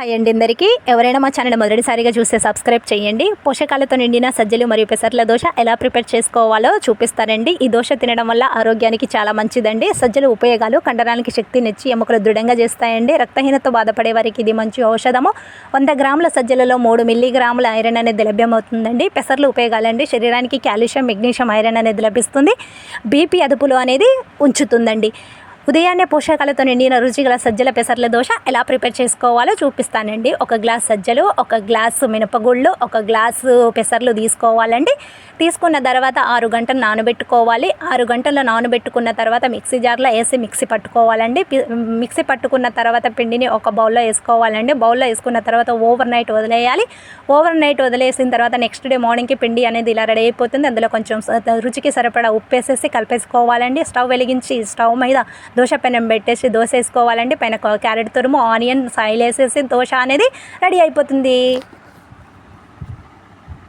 Hi అండి అందరికీ. ఎవరైనా మా ఛానల్ మొదటిసారిగా చూస్తే సబ్స్క్రైబ్ చేయండి. పోషకాలతో నిండిన సజ్జలు మరియు పెసర్ల దోశ ఎలా ప్రిపేర్ చేసుకోవాలో చూపిస్తారండి ఈ దోశ తినడం వల్ల ఆరోగ్యానికి చాలా మంచిదండి. సజ్జలు ఉపయోగాలు కండరానికి శక్తినిచ్చి ఎముకలు దృఢంగా చేస్తాయండి. రక్తహీనత బాధపడే వారికి ఇది మంచి ఔషధము. వంద గ్రాముల సజ్జలలో మూడు మిల్లీగ్రాముల ఐరన్ అనేది లభ్యమవుతుందండి. పెసర్లు ఉపయోగాలండి. శరీరానికి కాల్షియం మెగ్నీషియం ఐరన్ అనేది లభిస్తుంది. బీపీ అదుపులో అనేది ఉంచుతుందండి. ఉదయాన్నే పోషకాలతో నిండిన రుచిగల సజ్జల పెసర్ల దోశ ఎలా ప్రిపేర్ చేసుకోవాలో చూపిస్తానండి. ఒక గ్లాస్ సజ్జలు ఒక గ్లాసు మినపగుళ్ళు ఒక గ్లాసు పెసర్లు తీసుకోవాలండి. తీసుకున్న తర్వాత ఆరు గంటలు నానబెట్టుకోవాలి. ఆరు గంటలు నానబెట్టుకున్న తర్వాత మిక్సీ జార్లో వేసి మిక్సీ పట్టుకోవాలండి. మిక్సీ పట్టుకున్న తర్వాత పిండిని ఒక బౌల్లో వేసుకోవాలండి. బౌల్లో వేసుకున్న తర్వాత ఓవర్ నైట్ వదిలేయాలి. ఓవర్ నైట్ వదిలేసిన తర్వాత నెక్స్ట్ డే మార్నింగ్కి పిండి అనేది ఇలా రెడీ అయిపోతుంది. అందులో కొంచెం రుచికి సరిపడా ఉప్పు వేసేసి కలిపేసుకోవాలండి. స్టవ్ వెలిగించి స్టవ్ మీద దోశ పెనం పెట్టేసి దోశ వేసుకోవాలండి. పైన క్యారెట్ తురుము ఆనియన్ సాయిల్ వేసేసి దోశ అనేది రెడీ అయిపోతుంది.